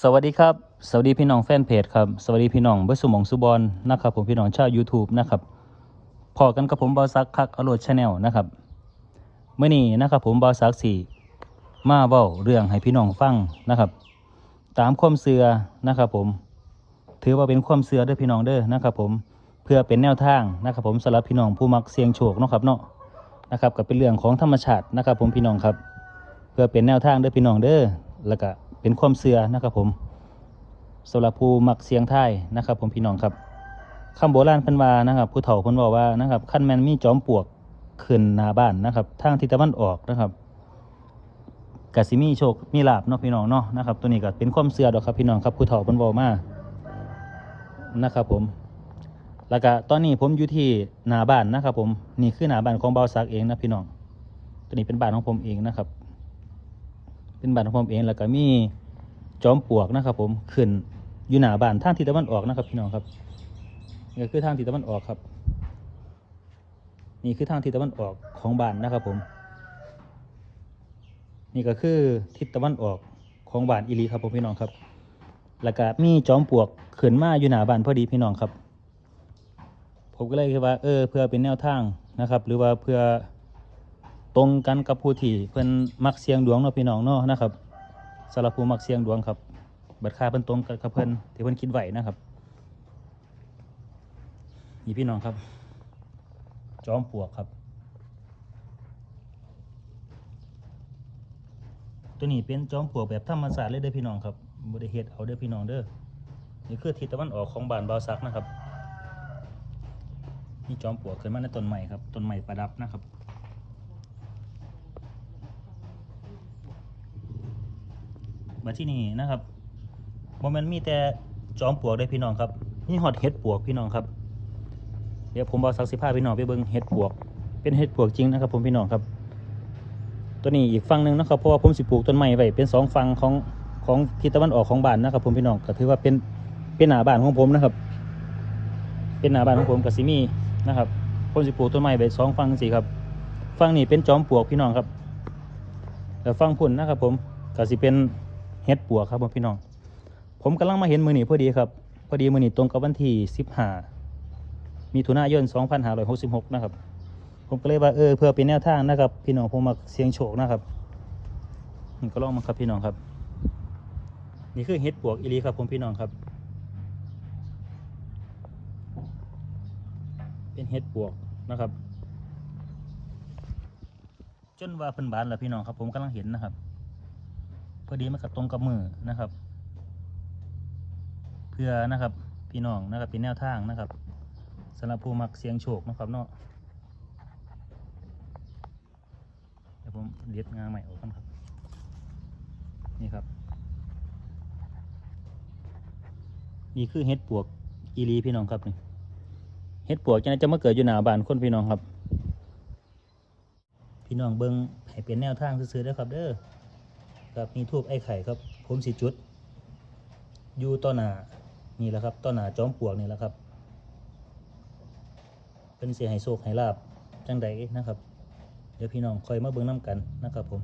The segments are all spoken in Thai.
สวัสดีครับ สวัสดีพี่น้องแฟนเพจครับ สวัสดีพี่น้องเบิร์สุหมองสุบอลนะครับผมพี่น้องชาว YouTube นะครับพอกันกับผมบอซักคักอโรดชาแนลนะครับเมื่อนี้นะครับผมบอซักสี่มาเบ้าเรื่องให้พี่น้องฟังนะครับ ตามความเสือนะครับผมถือว่าเป็นความเสือเด้อพี่น้องเด้อนะครับผมเพื่อเป็นแนวทางนะครับผมสำหรับพี่น้องผู้มักเสี่ยงโชคเนาะครับเนาะนะครับก็เป็นเรื่องของธรรมชาตินะครับผมพี่น้องครับ เพื่อเป็นแนวทางเด้อพี่น้องเด้อแล้วก็ เป็นความเสือนะครับผมสำหรับผู้มักเสียงไทายนะครับ ผมพี่น้องครับคำโบราณเพิ่นว่านะครับ ผู้เฒ่าเพิ่นบอกว่านะครับขั้นแมนมีจอมปลวกขึ้นหน้าบ้านนะครับ ทางทิศตะวันออกนะครับกสิมีโชคมีลาบเนาะพี่น้องเนาะนะครับ ตัวนี้ก็เป็นความเสือดอกครับพี่น้องครับผู้เฒ่าเพิ่นบอกมานะครับผมแล้วก็ตอนนี้ผมอยู่ที่หน้าบ้านนะครับ ผมนี่คือหน้าบ้านของเบาซักเองนะพี่น้องตัวนี้เป็นบ้านของผมเองนะครับ เป็นบ้านของผมเองแล้วก็มีจอมปลวกนะครับ ผมขึ้นอยู่หน้าบ้านทางทิศตะวันออกนะครับ พี่น้องครับนี่คือทางทิศตะวันออกครับ นี่คือทางทิศตะวันออกของบ้านนะครับ ผม นี่ก็คือทิศตะวันออกของบ้านอีลีครับผมพี่น้องครับ แล้วก็มีจอมปลวกขึ้นมาอยู่หน้าบ้านพอดีพี่น้องครับ ผมก็เลยคิดว่า เออ เพื่อเป็นแนวทางนะครับ หรือว่าเพื่อ ตรงกันกับผู้ที่เพิ่นมักเสียงดวงเนาะพี่น้องเนาะนะครับสำหรับผู้มักเสียงดวงครับบัดค่าเพิ่นตรงกันกับเพิ่นที่เพิ่นคิดไหวนะครับนี่พี่น้องครับ จอมปลวกครับ ตัวนี้เป็นจอมปลวกแบบธรรมศาสตร์เลยเด้อพี่น้องครับบ่ได้เฮ็ดเอาเด้อพี่น้องเด้อนี่คือทิศตะวันออกของบ้านบาวซักนะครับนี่จอมปลวกขึ้นมาในต้นใหม่ครับต้นใหม่ประดับนะครับ มาที่นี่นะครับโมเมนมีแต่จอมปลวกได้พี่น้องครับนี่ฮอดเห็ดปวกพี่น้องครับ เดี๋ยวผมเอาสักสิผ้าพี่น้องไปเบิ่งเห็ดปวก เป็นเห็ดปวกจริงนะครับ ผมพี่น้องครับ ตัวนี้อีกฝั่งหนึ่งนะครับเพราะว่าผมสิปลูกต้นไม้ไว้เป็นสองฝั่งของของทิศตะวันออกของบ้านนะครับ ผมพี่น้องก็ถือว่าเป็นเป็นหน้าบ้านของผมนะครับ เป็นหน้าบ้านของผมกับซิมีนะครับผมสิปลูกต้นไม้ไว้สองฝั่งสิครับฝั่งนี้เป็นจอมปลวกพี่น้องครับแล้วฝั่งพุ่นนะครับ ผมก็สิเป็น เฮ็ดปัวกครับผมพี่น้อง ผมกำลังมาเห็นมือนี้พอดีครับ พอดีมือนี้ตรงกับวันที่15มีถุนายน2566นะครับ ผมก็เลยว่าเออเพื่อเป็นแนวทางนะครับ พี่น้องผมมาเสียงโชคนะครับนี่ก็ลองมาครับพี่น้องครับ นี่คือเฮ็ดปวกอีลีครับผมพี่น้องครับ เป็นเฮ็ดปวกนะครับ จนว่าเพิ่นบานแล้วพี่น้องครับ ผมกำลังเห็นนะครับ อดีมันกับตรงกับมือนะครับ เพื่อนะครับพี่น้องนะครับเป็นแนวทางนะครับสำหรับผู้มักเสียงโชคนะครับเนาะเดี๋ยวผมเด็ดงาใหม่ออกกันครับ นี่ครับ นี่คือเห็ดปวกอีหลีพี่น้องครับนี่เห็ดปวกจะจะมาเกิดอยู่หนาบานคนพี่น้องครับ พี่น้องเบิ้งให้เป็นแนวทางซื้อๆด้อครับเด้อ ครับมีทูบไอ้ไข่ครับ ผมสิจุด อยู่ต้นหนานี่แหละครับต้นหนาจอมปลวกนี่แหละครับเป็นเสียให้โชคให้ลาบจังใดนะครับ เดี๋ยวพี่น้องคอยมาเบิ่งน้ากันนะครับ ผม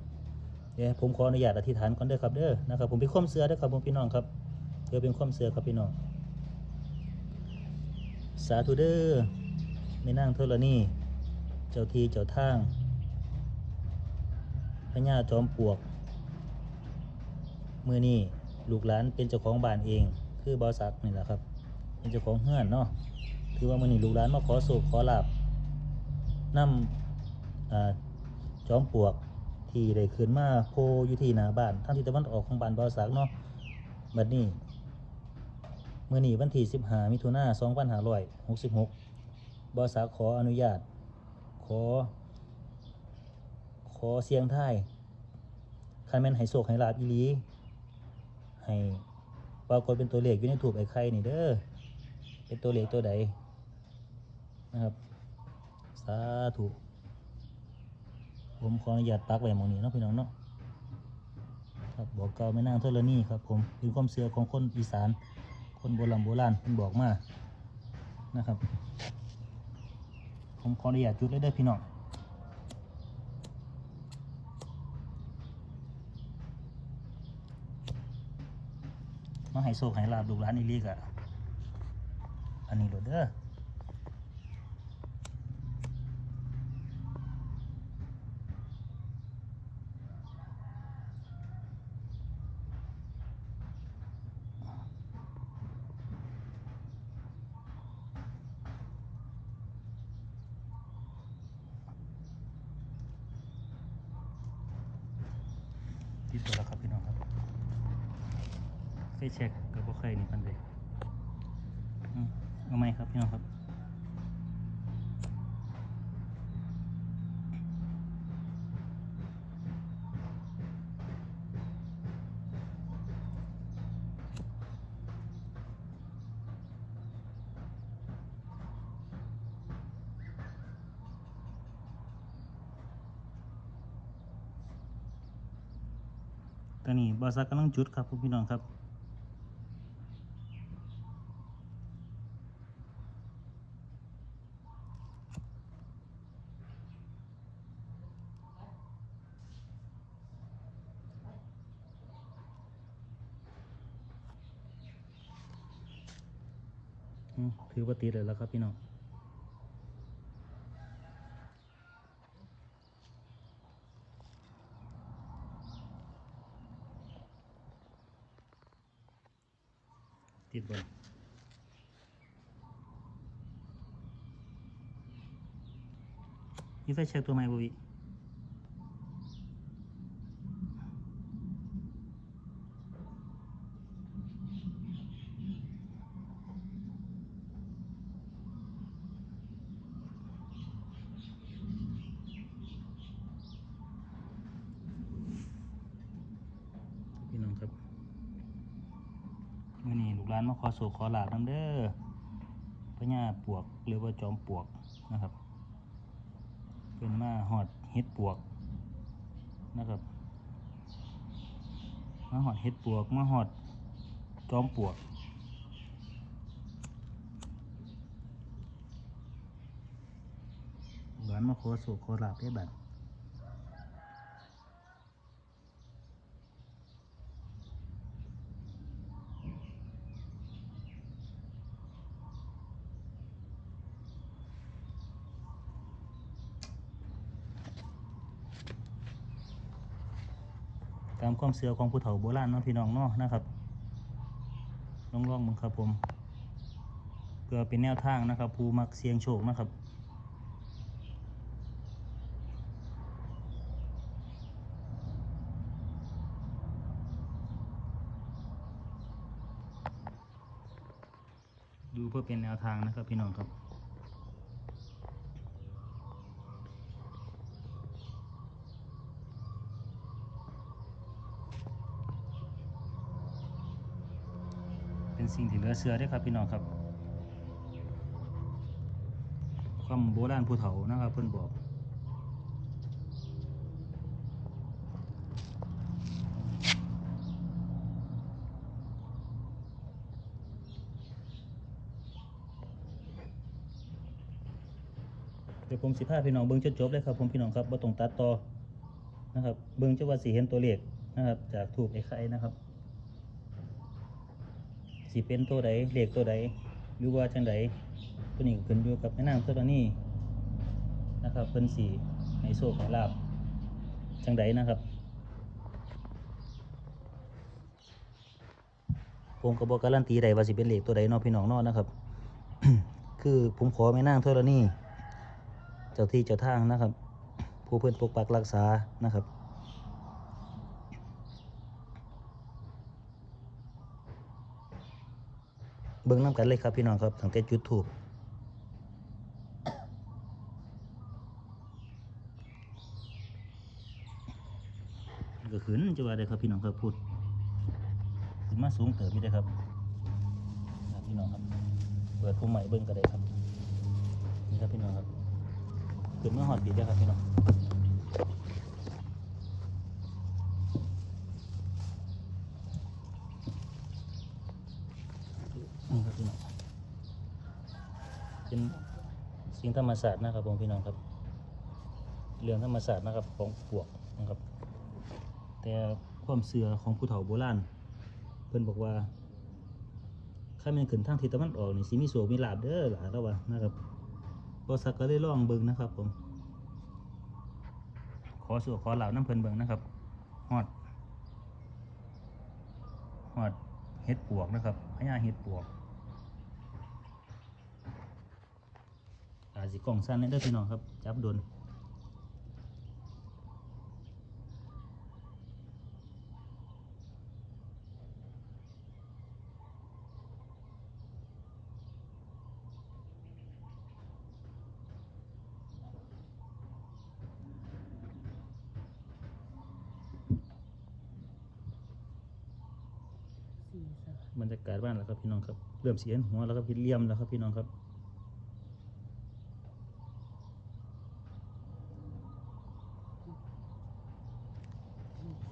เดี๋ยวผมขออนุญาตอธิษฐานก่อนเด้อครับเด้อนะครับ ผมเป็นความเสือเด้อครับผมพี่น้องครับเดี๋ยวเป็นความเสือครับพี่น้อง สาธุเด้อในนางเทรณีเจ้าทีเจ้าทางพญาจอมปลวก มือนี้ลูกหลานเป็นเจ้าของบ้านเอง คือบอสักนี่แหละครับ เป็นเจ้าของเฮือนเนาะคือว่ามือนี้ลูกหลานมาขอสุขขอลาบนำอ่าจอมปลวกที่ได้ขึ้นมาโพอยู่ที่หน้าบ้านทางทิศตะวันออกของบ้านบอสักเนาะบัดนี้มือนี้วันที่15มิถุนายน2566บอสักขออนุญาต ขอ ขอเสียงท้ายคันแม่นให้โศกให้ลาบอีหลี ให้ปรากฏเป็นตัวเลขอยู่ในถูกไอ้ไข่นี่เด้อเป็นตัวเลขตัวใดนะครับ สาธุผมขออนุญาตปักไว้หมองนี้เนาะพี่น้องเนาะครับบอกเก่าไม่นางเทรนี่ครับผมเป็นความเชื่อของคนอีสาน คนโบราณโบราณเพิ่นบอกมานะครับ ผมขออนุญาตจุดเลยเด้อพี่น้อง ค มาให้โชคให้ลาบลูกหลานอีหลีกอะอันนี้โลดเด้อที่สุดแล้วครับพี่น้องครับ เคยเช็คก็บ่เคยนี่ปันเลยอืมเอาไหมครับพี่น้องครับตอนนี้บอสักกำลังจุดครับพี่น้องครับ ถือว่าติดเลยแล้วครับพี่น้องติดบนนี่ไฟเช็คตัวใหม่บุวิพี่น้องครับ มื่อนี้ลูกหลานมาขอโศกขอลาบน้ำเด้อพญาปวกหรือว่าจอมปวกนะครับเป็นมาหอดเฮ็ดปวกนะครับมาหอดเฮ็ดปวกมาหอดจอมปวกหลานมาขอโศกขอลาบได้บัด ตามความเชื่อของผู้เฒ่าโบราณเนาะพี่น้องเนาะนะครับลองลองมึงครับผมเพื่อเป็นแนวทางนะครับ ผู้มักเสียงโชคนะครับดูเพื่อเป็นแนวทางนะครับพี่น้องครับ สิ่งที่เหลือเชื่อเด้วยครับพี่น้องครับ ความโบราณผู้เฒ่านะครับเพิ่นบอกเดี๋ยวผมสิพาพี่น้องเบิ่งจนจบเลยครับผมพี่น้องครับบ่ต้องตัดต่อนะครับ เบิ่งจะว่าสิเห็นตัวเลขนะครับ จากถูกไอ้ไข่นะครับ สิเป็นตัวใดเลขตัวใดหรือว่าจังใดตัวนี้ขึ้นอยู่กับแม่นางตัวนี้นะครับเพิ่นสิให้โชคให้ลาบจังใดนะครับผมก็บอกการันตีได้ว่าสิเป็นเลขตัวใดนาะพี่น้องนาะนะครับ คือผมขอแม่นางเท่านี้เจ้าที่เจ้าทางนะครับ ผู้เพื่อนปกปักรักษานะครับ เบิ้งน้ำกันเลยครับพี่น้องครับตั้งแต่จุดถูกก็ขึ้นจะว่าได้ครับพี่น้องครับพูดขึ้นมาสูงเติบพี่ได้ครับครับพี่น้องครับเปิดผู้ใหม่เบิ้งก็ได้ครับนี่ครับพี่น้องครับขึ้นมาหอดปีได้ครับพี่น้องนี่ครับพี่น้องเป็นสิ่ งธรรมศาสตร์นะครับผมพี่น้องครับ เรื่องธรรมศาสตร์นะครับของปวกนะครับ แต่ความเสื่อของผู้เฒ่าโบราณเพิ่นบอกว่าข้าม่นขึ้นทางทิศตะวันออกนี่สิมีโศกมีลาบเด้อหล่ะแล้วว่านะครับบ่สักก็เลยลองเบิงนะครับผม ขอสู่ขอลาบน้ำเพิ่นเบิงนะครับฮอดฮอดเฮ็ดปวกนะครับพญาเฮ็ดปวก อาจสิกล้องสั้นเด้อพี่น้องครับ จับโดนสี่สามบรรยากาศบ้านแล้วครับพี่น้องครับ เริ่มเสียนหัวแล้วครับพี่เลี่ยมแล้วครับพี่น้องครับ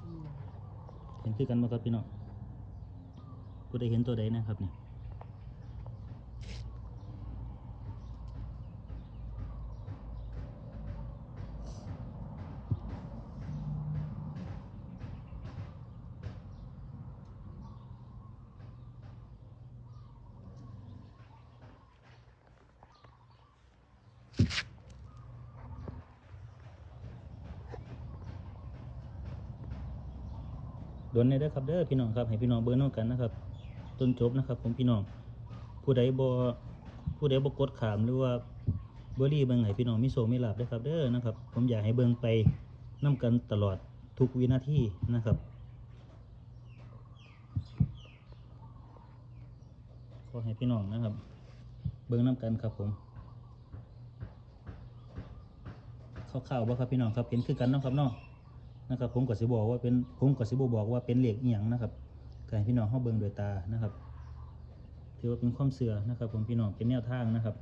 สี่ เห็น คือกันบ่ครับพี่น้องผู้ใดเห็นตัวใดนะครับนี่ ดนในเด้ครับเด้อพี่น้องครับให้พี่น้องเบิ่งน้องกันนะครับต้นจบนะครับ ผมพี่น้องผู้ใดบ่ผู้ใดบกดขามหรือว่าเบ่รีเบิ่งให้พี่น้องมีโชคมีลาภเด้ครับเด้อนะครับ ผมอยากให้เบิ่งไปนํกันตลอดทุกวินาทีนะครับขอให้พี่น้องนะครับ เบิ่งน้กันครับผมข่าวๆบ่ครับพี่น้องครับเห็นคือกันเนาะครับเนาะ นะครับ ผมก็สิบอกว่าเป็นผมก็สิบบอกว่าเป็นเหลขอียงนะครับก็ให้พี่น้องเฮาเบิ่งด้วยตานะครับ ถือว่าเป็นความเสื่อนะครับ ผมพี่น้องเป็นแนวทางนะครับ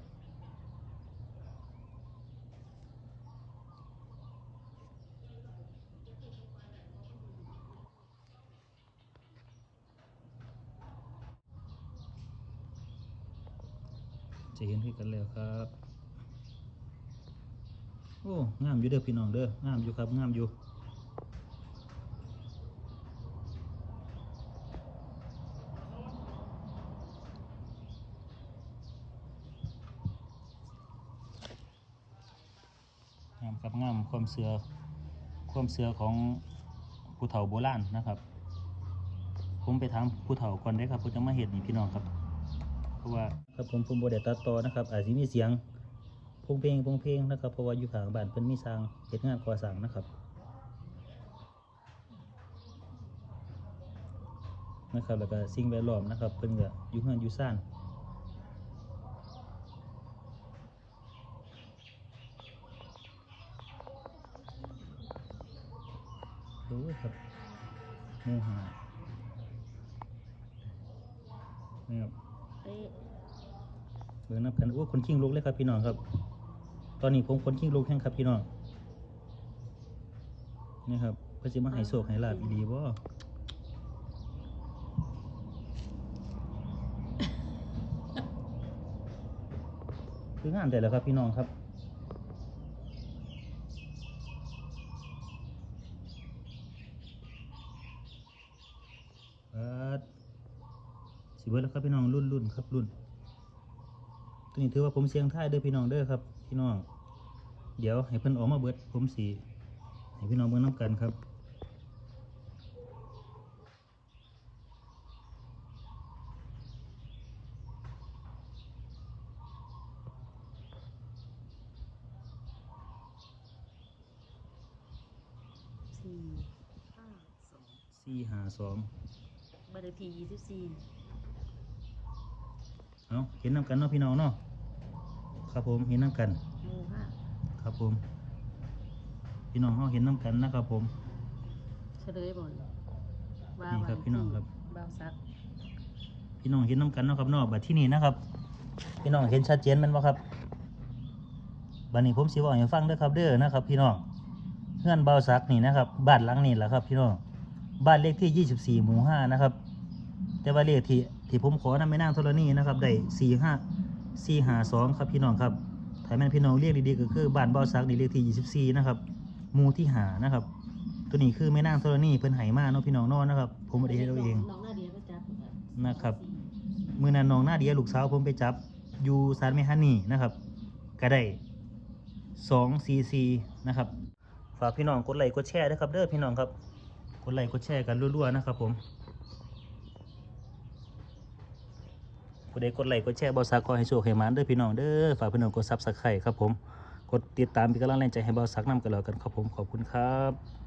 จะเห็นคือกันแล้วครับ โอ้ งามอยู่เด้อพี่น้องเด้อ งามอยู่ครับ งามอยู่ งามครับงามความเสือความเสือของผู้เฒ่าโบราณนะครับ ผมไปถามผู้เฒ่าก่อนได้ครับผมจะมาเห็นนี่พี่น้องครับ เพราะว่าครับผมผมโบไดตัดต่อนะครับ อาจจะมีเสียงพงเพลงพงเพลงนะครับเพราะว่าอยู่ข้างบ้านเพิ่นมีสร้างเฮ็ดงานก่อสร้างนะครับนะครับแล้วก็สิ่งแวดล้อมนะครับเพิ่นก็อยู่เฮือนอยู่ซ่าน ดูครับหมูหานี่ครับเป๊ะเบิ่งนับกันโอ้คนขิ้งลุกเลยครับพี่น้องครับ ตอนนี้ผมคนขิ้งลุกแห้งครับพี่น้องนี่ครับพื่อจะมาให้โศกให้ลาบอีดีบ่คืองานแต่แล้วครับพี่น้องครับ เออสิเบิดแล้ว ครับพี่น้องรุ่นรุ่นครับรุ่น ตัวนี้ถือว่าผมเสียงท้ายเด้อพี่น้องเด้อครับ พี่น้อง เดี๋ยวให้เพิ่นออกมาเบิดผมสีให้พี่น้องเบิ่งน้ำกันครับสี่ห้าสองสี่หาสองบัตรพียี่สิบสี่ เอาเห็นน้ำกันเนาะพี่น้องเนาะครับผมเห็นน้ำกันหมู่ห้าครับผม พี่น้องเขาเห็นน้ำกันนะครับผมเฉลยบ่อยว่านี่ครับพี่น้องครับบ่าวซักพี่น้องเห็นน้ำกันเนาะครับเนาะบัดที่นี่นะครับ พี่น้องเห็นชัดเจนแมันบ่ครับบัดนี้ผมสิบอกให้ฟังเด้อครับเด้อนะครับ พี่น้องเพื่อนเบาซักนี่นะครับบ้านหลังนี้แหละครับ พี่น้องบ้านเลขที่ 24 หมู่ 5 นะครับ แต่ว่าเลขที่ ที่ผมขอนำไม่นั่งโทรนี่นะครับได้45 452ครับพี่น้องครับถ้าแม่นพี่น้องเรียกดีๆก็คือบ้านเบาซักนี่เลขที่24นะครับหมู่ที่หานะครับ ตัวนี้คือแม่นางโทรนี่เพิ่นไหมาเนาะพี่น้องเนาะนะครับ ผมบ่ได้เฮ็ดเอาเองน้องนาเดียก็จับนะครับสมือนันน้องหน้าเดียลูกสาวผมไปจับอยู่ซานเมฮันนี่นะครับก็ได้สองซีซีนะครับฝากพี่น้องกดไลค์กดแชร์ด้วยครับเด้อพี่น้องครับกดไลค์กดแชร์กันรัวๆนะครับผม ผู้ใดกดไลค์กดแชร์บอสักขอให้โชคให้หมานเด้อพี่น้องเด้อฝากพี่น้องกดซับสไครต์ครับผม กดติดตามเป็นกำลังแรงใจให้บอสักนำกันแล้วกันครับผมขอบคุณครับ